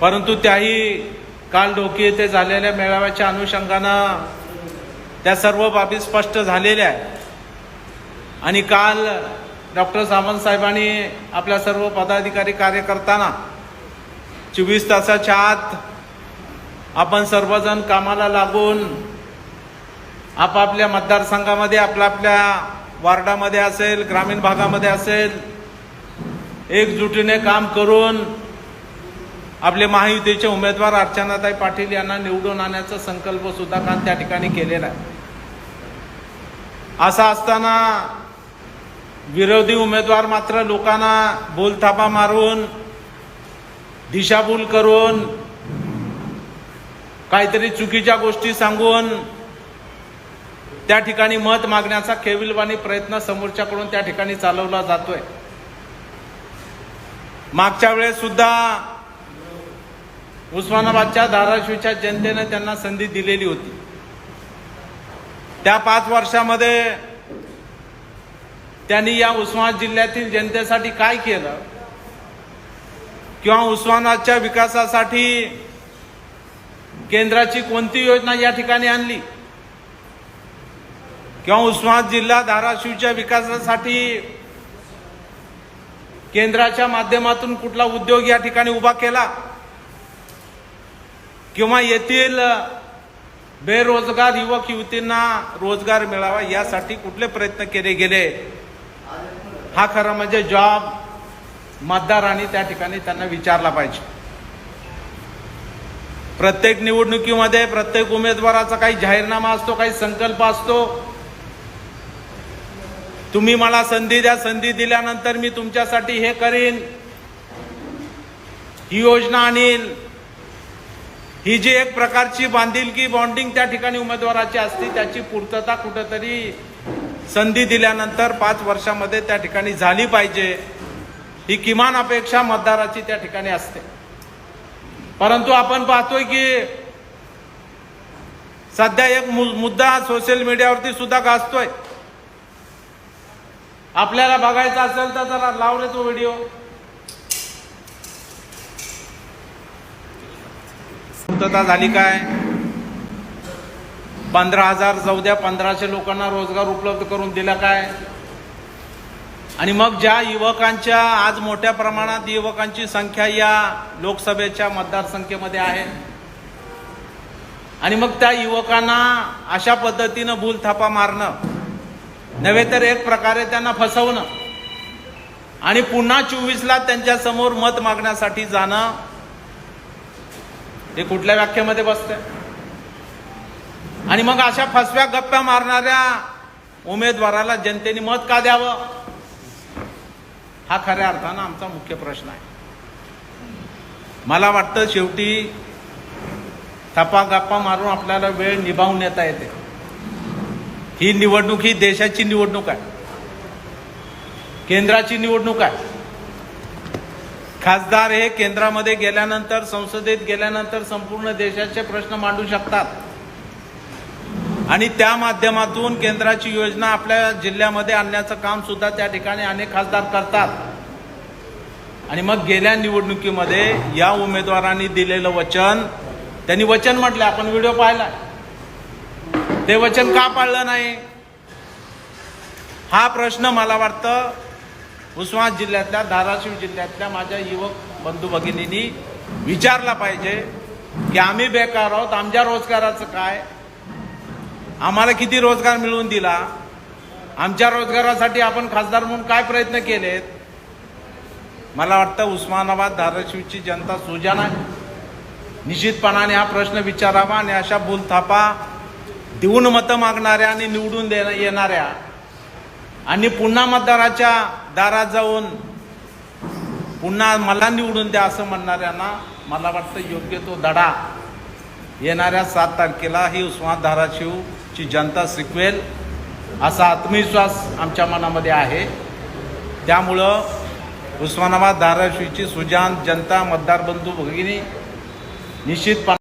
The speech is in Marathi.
परंतु त्याही काल डोकी येथे झालेल्या मेळाव्याच्या अनुषंगानं त्या सर्व बाबी स्पष्ट झालेल्या आहेत. आणि काल डॉक्टर सावंत साहेबांनी आपल्या सर्व पदाधिकारी कार्यकर्त्यांना चोवीस तासाच्या आत आपण सर्वजण कामाला लागून आपापल्या मतदारसंघामध्ये आपल्या आपल्या वार्डामध्ये असेल ग्रामीण भागामध्ये असेल एकजुटीने काम करून आपले महायुतीचे उमेदवार अर्चनाताई पाटील यांना निवडून आणण्याचा संकल्प सुद्धा काल त्या ठिकाणी केलेला आहे. असा असताना विरोधी उमेदवार मात्र लोकांना बोलथापा मारून दिशाभूल करून काहीतरी चुकीच्या गोष्टी सांगून त्या ठिकाणी मत मागण्याचा केविलवाणी प्रयत्न समोरच्याकडून त्या ठिकाणी चालवला जातोय. मागच्या वेळेस सुद्धा उस्मानाबादच्या धाराशिवच्या जनतेने त्यांना संधी दिलेली होती. त्या पाच वर्षामध्ये त्यांनी या उस्मानाबाद जिल्ह्यातील जनतेसाठी काय केलं? किंवा उस्मानाबादच्या विकासासाठी केंद्राची कोणती योजना या ठिकाणी आणली? किंवा उस्मानाबाद जिल्हा धाराशिवच्या विकासासाठी केंद्राच्या माध्यमातून कुठला उद्योग या ठिकाणी उभा केला? किंवा येथील बेरोजगार युवक युवतींना रोजगार मिळावा यासाठी कुठले प्रयत्न केले गेले? हा खरं म्हणजे जॉब मतदारांनी त्या ठिकाणी त्यांना विचारला पाहिजे. प्रत्येक निवडणुकीमध्ये प्रत्येक उमेदवाराचा काही जाहीरनामा असतो काही संकल्प असतो. तुम्ही मला संधी द्या संधी दिल्यानंतर मी तुमच्यासाठी हे करीन. ही योजना आणील ही जी एक प्रकारची बांधिलकी बॉन्डिंग त्या ठिकाणी उमेदवाराची असते त्याची पूर्तता कुठंतरी संधी दिल्यानंतर पाच वर्षामध्ये त्या ठिकाणी झाली पाहिजे ही किमान अपेक्षा मतदाराची त्या ठिकाणी असते. परंतु आपण पाहतोय की सध्या एक मु- मुद्दा सोशल मीडियावरती सुद्धा गाजतोय. आपल्याला बघायचा असेल तर जरा लावले तो व्हिडिओ पूर्तता झाली काय? पंधरा हजार जाऊ द्या पंधराशे लोकांना रोजगार उपलब्ध करून दिला काय? आणि मग ज्या युवकांच्या आज मोठ्या प्रमाणात युवकांची संख्या या लोकसभेच्या मतदारसंख्येमध्ये आहे. आणि मग त्या युवकांना अशा पद्धतीनं भूलथापा मारणं नव्हे तर एक प्रकारे त्यांना फसवणं आणि पुन्हा चोवीसला त्यांच्यासमोर मत मागण्यासाठी जाणं हे कुठल्या व्याख्येमध्ये बसतंय? आणि मग अशा फसव्या गप्प्या मारणाऱ्या उमेदवाराला जनतेने मत का द्यावं? हा खऱ्या अर्थानं आमचा मुख्य प्रश्न आहे. मला वाटतं शेवटी थपा गप्पा मारून आपल्याला वेळ निभावून येता येते. ही निवडणूक ही देशाची निवडणूक आहे. केंद्राची निवडणूक आहे. खासदार हे केंद्रामध्ये गेल्यानंतर संसदेत गेल्यानंतर संपूर्ण देशाचे प्रश्न मांडू शकतात. आणि त्या माध्यमातून केंद्राची योजना आपल्या जिल्ह्यामध्ये आणण्याचं काम सुद्धा त्या ठिकाणी अनेक खासदार करतात. आणि मग गेल्या निवडणुकीमध्ये या उमेदवारांनी दिलेलं वचन त्यांनी वचन म्हटलं आपण व्हिडिओ पाहिला. ते वचन का पाळलं नाही? हा प्रश्न मला वाटतं उस्मान जिल्ह्यातल्या धाराशिव जिल्ह्यातल्या माझ्या युवक बंधू भगिनींनी विचारला पाहिजे की आम्ही बेकार आहोत आमच्या रोजगाराचं काय? आम्हाला किती रोजगार मिळवून दिला? आमच्या रोजगारासाठी आपण खासदार म्हणून काय प्रयत्न केलेत? मला वाटतं उस्मानाबाद धाराशिवची जनता सुजान आहे निश्चितपणाने हा प्रश्न विचारावा आणि अशा बोलथापा देऊन मतं मागणाऱ्या आणि निवडून देण्या येणाऱ्या आणि पुन्हा मतदाराच्या दारात जाऊन पुन्हा मला निवडून द्या असं म्हणणाऱ्यांना मला वाटतं योग्य तो धडा येणाऱ्या सात तारखेला ही उस्मान धाराशिवची जनता शिकवेल असा आत्मविश्वास आमच्या मनामध्ये आहे. त्यामुळं उस्मानाबाद धाराशिवची सुजान जनता मतदार बंधू भगिनी निश्चितपणे